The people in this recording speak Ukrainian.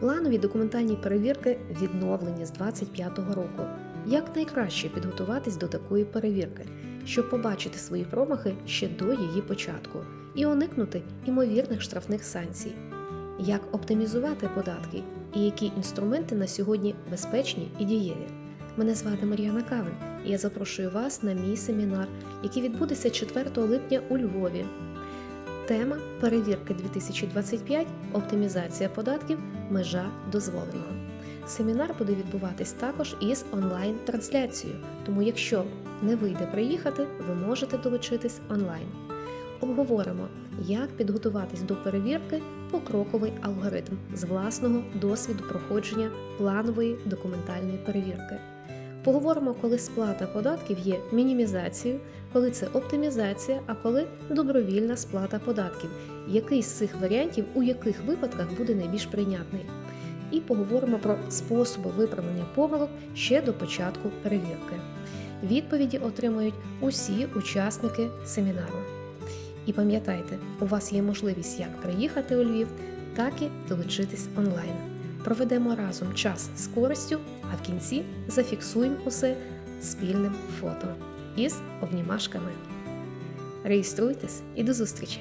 Планові документальні перевірки відновлені з 25-го року. Як найкраще підготуватись до такої перевірки, щоб побачити свої промахи ще до її початку і уникнути імовірних штрафних санкцій? Як оптимізувати податки і які інструменти на сьогодні безпечні і дієві? Мене звати Мар'яна Кавин, і я запрошую вас на мій семінар, який відбудеться 4 липня у Львові. Тема перевірки 2025 оптимізація податків межа дозволеного. Семінар буде відбуватись також із онлайн-трансляцією, тому якщо не вийде приїхати, ви можете долучитись онлайн. Обговоримо, як підготуватись до перевірки покроковий алгоритм з власного досвіду проходження планової документальної перевірки. Поговоримо, коли сплата податків є мінімізацією, коли це оптимізація, а коли добровільна сплата податків, який з цих варіантів у яких випадках буде найбільш прийнятний. І поговоримо про способи виправлення помилок ще до початку перевірки. Відповіді отримують усі учасники семінару. І пам'ятайте, у вас є можливість як приїхати у Львів, так і долучитись онлайн. Проведемо разом час з користю, а в кінці зафіксуємо усе спільним фото із обнімашками. Реєструйтесь і до зустрічі!